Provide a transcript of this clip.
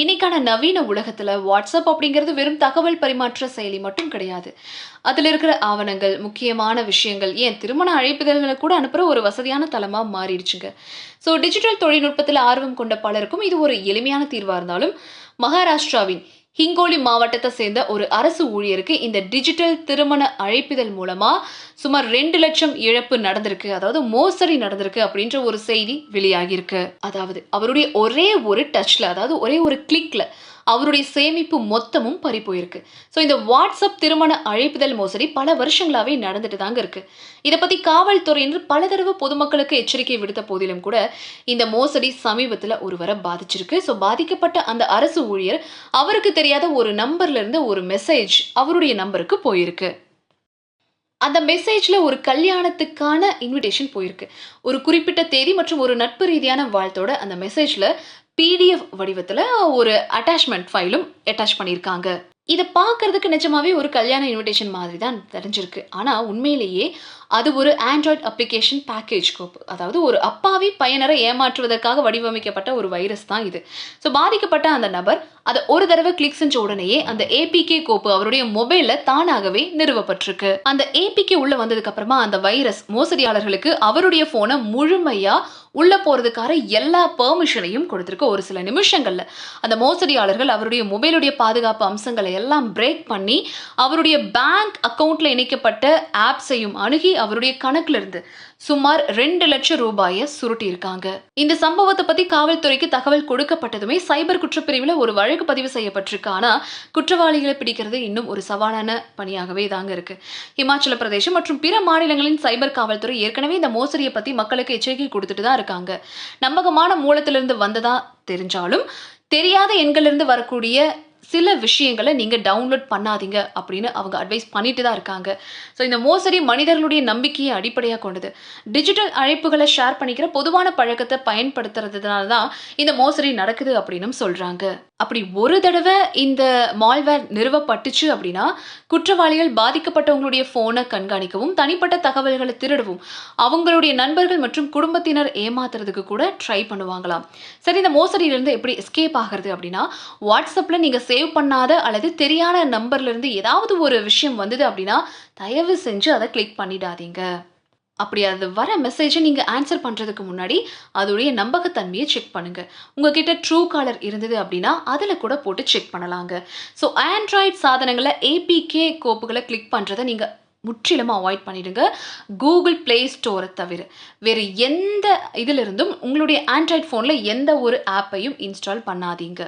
இன்னைக்கான நவீன உலகத்துல வாட்ஸ்அப் அப்படிங்கிறது வெறும் தகவல் பரிமாற்ற செயலி மட்டும் கிடையாது. அதில் இருக்கிற ஆவணங்கள் முக்கியமான விஷயங்கள் ஏன் திருமண அழைப்புதல்களை கூட அனுப்புற ஒரு வசதியான தளமா மாறிடுச்சுங்க. ஸோ டிஜிட்டல் தொழில்நுட்பத்தில் ஆர்வம் கொண்ட பலருக்கும் இது ஒரு எளிமையான தீர்வா இருந்தாலும் மகாராஷ்டிராவின் ஹிங்கோலி மாவட்டத்தை சேர்ந்த ஒரு அரசு ஊழியருக்கு இந்த டிஜிட்டல் திருமண அழைப்பிதழ் மூலமா சுமார் ரெண்டு லட்சம் இழப்பு நடந்திருக்கு. அதாவது மோசடி நடந்திருக்கு அப்படின்ற ஒரு செய்தி வெளியாகியிருக்கு. அதாவது அவருடைய ஒரே ஒரு டச்ல அதாவது ஒரே ஒரு கிளிக்ல அவருடைய சேமிப்பு மொத்தமும் பறி போயிருக்கு. ஸோ இந்த வாட்ஸ்அப் திருமண அழைப்புதல் மோசடி பல வருஷங்களாகவே நடந்துட்டு தாங்க இருக்கு. இதை பத்தி காவல்துறையினர் பல தடவை பொதுமக்களுக்கு எச்சரிக்கை விடுத்த போதிலும் கூட இந்த மோசடி சமீபத்தில் ஒருவரை பாதிச்சிருக்கு. ஸோ பாதிக்கப்பட்ட அந்த அரசு ஊழியர் அவருக்கு தெரியாத ஒரு நம்பர்ல இருந்து ஒரு மெசேஜ் அவருடைய நம்பருக்கு போயிருக்கு. அந்த மெசேஜில் ஒரு கல்யாணத்துக்கான இன்விடேஷன் போயிருக்கு. ஒரு குறிப்பிட்ட தேதி மற்றும் ஒரு நட்பு ரீதியான வாழ்த்தோட அந்த மெசேஜில் பிடிஎஃப் வடிவத்தில் ஒரு அட்டாச்மெண்ட் ஃபைலும் அட்டாச் பண்ணியிருக்காங்க இதை பார்க்கறதுக்கு நிஜமாவே ஒரு கல்யாண இன்விடேஷன் மாதிரி தான் தெரிஞ்சிருக்கு. ஆனால் உண்மையிலேயே அது ஒரு ஆண்ட்ராய்ட் அப்ளிகேஷன் பேக்கேஜ் கோப்பு அதாவது ஒரு அப்பாவி பயனரை ஏமாற்றுவதற்காக வடிவமைக்கப்பட்ட ஒரு வைரஸ் தான் இது. ஸோ பாதிக்கப்பட்ட அந்த நபர் அதை ஒரு தடவை கிளிக் செஞ்ச உடனேயே அந்த ஏபிகே கோப்பு அவருடைய மொபைல்ல தானாகவே நிறுவப்பட்டிருக்கு. அந்த ஏபிகே உள்ள வந்ததுக்கு அப்புறமா அந்த வைரஸ் மோசடியாளர்களுக்கு அவருடைய போனை முழுமையா உள்ள போறதுக்கான எல்லா பெர்மிஷனையும் கொடுத்திருக்கு ஒரு சில நிமிஷங்கள்ல. அந்த மோசடியாளர்கள் அவருடைய மொபைலுடைய பாதுகாப்பு அம்சங்களை எல்லாம் பிரேக் பண்ணி அவருடைய பேங்க் அக்கௌண்ட்ல இணைக்கப்பட்ட ஆப்ஸையும் அணுகி அவருடைய கணக்குல இருந்து சுமார் ரெண்டு லட்சம் ரூபாயை சுருட்டியிருக்காங்க. இந்த சம்பவத்தை பத்தி காவல்துறைக்கு தகவல் கொடுக்கப்பட்டதுமே சைபர் குற்றப்பிரிவில் ஒரு வழக்கு பதிவு செய்யப்பட்டிருக்கு. ஆனா குற்றவாளிகளை பிடிக்கிறது இன்னும் ஒரு சவாலான பணியாகவே தாங்க இருக்கு. இமாச்சல பிரதேசம் மற்றும் பிற மாநிலங்களின் சைபர் காவல்துறை ஏற்கனவே இந்த மோசடியை பத்தி மக்களுக்கு எச்சரிக்கை கொடுத்துட்டு தான் இருக்காங்க. நம்பகமான மூலத்திலிருந்து வந்ததா தெரிஞ்சாலும் தெரியாத எண்களிலிருந்து வரக்கூடிய சில விஷயங்களை நீங்கள் டவுன்லோட் பண்ணாதீங்க அப்படின்னு அவங்க அட்வைஸ் பண்ணிட்டு தான் இருக்காங்க. ஸோ இந்த மோசடி மனிதர்களுடைய நம்பிக்கையை அடிப்படையாக கொண்டது. டிஜிட்டல் அழைப்புகளை ஷேர் பண்ணிக்கிற பொதுவான பழக்கத்தை பயன்படுத்துறதுனால தான் இந்த மோசடி நடக்குது அப்படின்னும் சொல்கிறாங்க அப்படி ஒரு தடவை இந்த மால்வேர் நிறுவப்பட்டுச்சு அப்படின்னா குற்றவாளிகள் பாதிக்கப்பட்டவங்களுடைய ஃபோனை கண்காணிக்கவும் தனிப்பட்ட தகவல்களை திருடவும் அவங்களுடைய நண்பர்கள் மற்றும் குடும்பத்தினர் ஏமாத்துறதுக்கு கூட ட்ரை பண்ணுவாங்களாம். சரி இந்த மோசடியிலிருந்து எப்படி எஸ்கேப் ஆகிறது அப்படின்னா வாட்ஸ்அப்பில் நீங்கள் சேவ் பண்ணாத அல்லது தெரியாத நம்பர்லேருந்து ஏதாவது ஒரு விஷயம் வந்தது அப்படின்னா தயவு செஞ்சு அதை கிளிக் பண்ணிடாதீங்க. அப்படி அது வர மெசேஜை நீங்கள் ஆன்சர் பண்ணுறதுக்கு முன்னாடி அதோடைய நம்பகத்தன்மையை செக் பண்ணுங்கள் உங்ககிட்ட ட்ரூ காலர் இருந்தது அப்படின்னா அதில் கூட போட்டு செக் பண்ணலாங்க. ஸோ ஆண்ட்ராய்ட் சாதனங்களை ஏபிகே கோப்புகளை கிளிக் பண்ணுறதை நீங்கள் முற்றிலுமாக அவாய்ட் பண்ணிடுங்க. கூகுள் ப்ளே ஸ்டோரை தவிர வேறு எந்த இதிலிருந்தும் உங்களுடைய ஆண்ட்ராய்ட் ஃபோனில் எந்த ஒரு ஆப்பையும் இன்ஸ்டால் பண்ணாதீங்க.